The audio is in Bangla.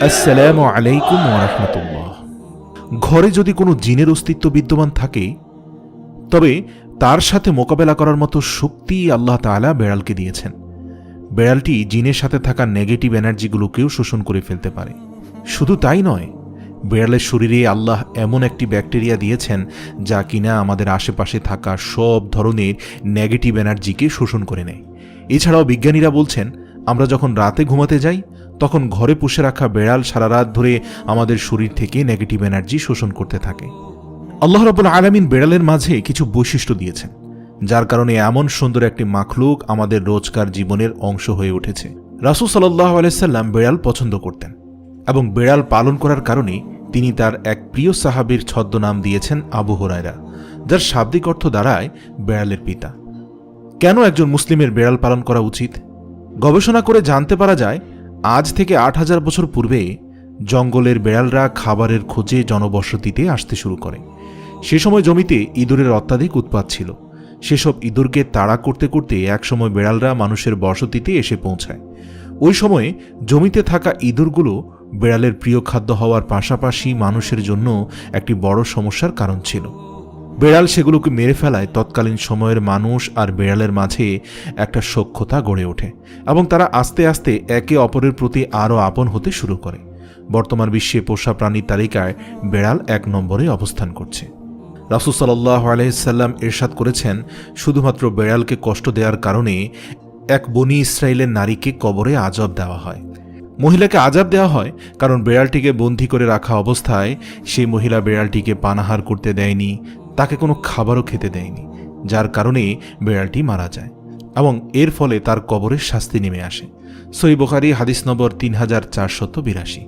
আসসালামু আলাইকুম ওরহমতুল্লাহ ঘরে যদি কোনো জিনের অস্তিত্ব বিদ্যমান থাকে, তবে তার সাথে মোকাবেলা করার মতো শক্তি আল্লাহ তাআলা বেড়ালকে দিয়েছেন। বেড়ালটি জিনের সাথে থাকা নেগেটিভ এনার্জিগুলোকেও শোষণ করে ফেলতে পারে। শুধু তাই নয়, বেড়ালের শরীরে আল্লাহ এমন একটি ব্যাকটেরিয়া দিয়েছেন যা কিনা আমাদের আশেপাশে থাকা সব ধরনের নেগেটিভ এনার্জিকে শোষণ করে নেয়। এছাড়াও বিজ্ঞানীরা বলছেন, আমরা যখন রাতে ঘুমাতে যাই তখন ঘরে পুষে রাখা বেড়াল সারা রাত ধরে আমাদের শরীর থেকে নেগেটিভ এনার্জি শোষণ করতে থাকে। আল্লাহ রাবুল আলমিন বেড়ালের মাঝে কিছু বৈশিষ্ট্য দিয়েছেন, যার কারণে এমন সুন্দর একটি মাখলুক আমাদের রোজকার জীবনের অংশ হয়ে উঠেছে। রাসুল সাল্লাহ আলাইসাল্লাম বেড়াল পছন্দ করতেন এবং বেড়াল পালন করার কারণে তিনি তার এক প্রিয় সাহাবীর ছদ্মনাম দিয়েছেন আবু হরায়রা, যার শাব্দিক অর্থ দাঁড়ায় বেড়ালের পিতা। কেন একজন মুসলিমের বেড়াল পালন করা উচিত? গবেষণা করে জানতে পারা যায় আজ থেকে আট হাজার বছর পূর্বে জঙ্গলের বেড়ালরা খাবারের খোঁজে জনবসতিতে আসতে শুরু করে। সে সময় জমিতে ইঁদুরের অত্যাধিক উৎপাত ছিল। সেসব ইঁদুরকে তাড়া করতে করতে একসময় বেড়ালরা মানুষের বসতিতে এসে পৌঁছায়। ওই সময়ে জমিতে থাকা ইঁদুরগুলো বেড়ালের প্রিয় খাদ্য হওয়ার পাশাপাশি মানুষের জন্য একটি বড় সমস্যার কারণ ছিল। বেড়াল সেগুলোকে মেরে ফেলায় তৎকালীন সময়ের মানুষ আর বেড়ালের মাঝে একটা সখ্যতা গড়ে ওঠে এবং তারা আস্তে আস্তে একে অপরের প্রতি আরও আপন হতে শুরু করে। বর্তমান বিশ্বে পোষা প্রাণীর তালিকায় বেড়াল এক নম্বরে অবস্থান করছে। রাসুল সাল্লাহ আলহিসাল্লাম এরশাদ করেছেন, শুধুমাত্র বেড়ালকে কষ্ট দেওয়ার কারণে এক বনি ইসরায়েলের নারীকে কবরে আজব দেওয়া হয়। মহিলাকে আজাব দেওয়া হয় কারণ বেড়ালটিকে বন্দি করে রাখা অবস্থায় সেই মহিলা বেড়ালটিকে পানাহার করতে দেয়নি তাকে কোনো খাবারও খেতে দেয়নি, যার কারণে বেড়ালটি মারা যায় এবং এর ফলে তার কবরের শাস্তি নেমে আসে। সই বোখারি, হাদিস নম্বর তিন হাজার চারশত বিরাশি।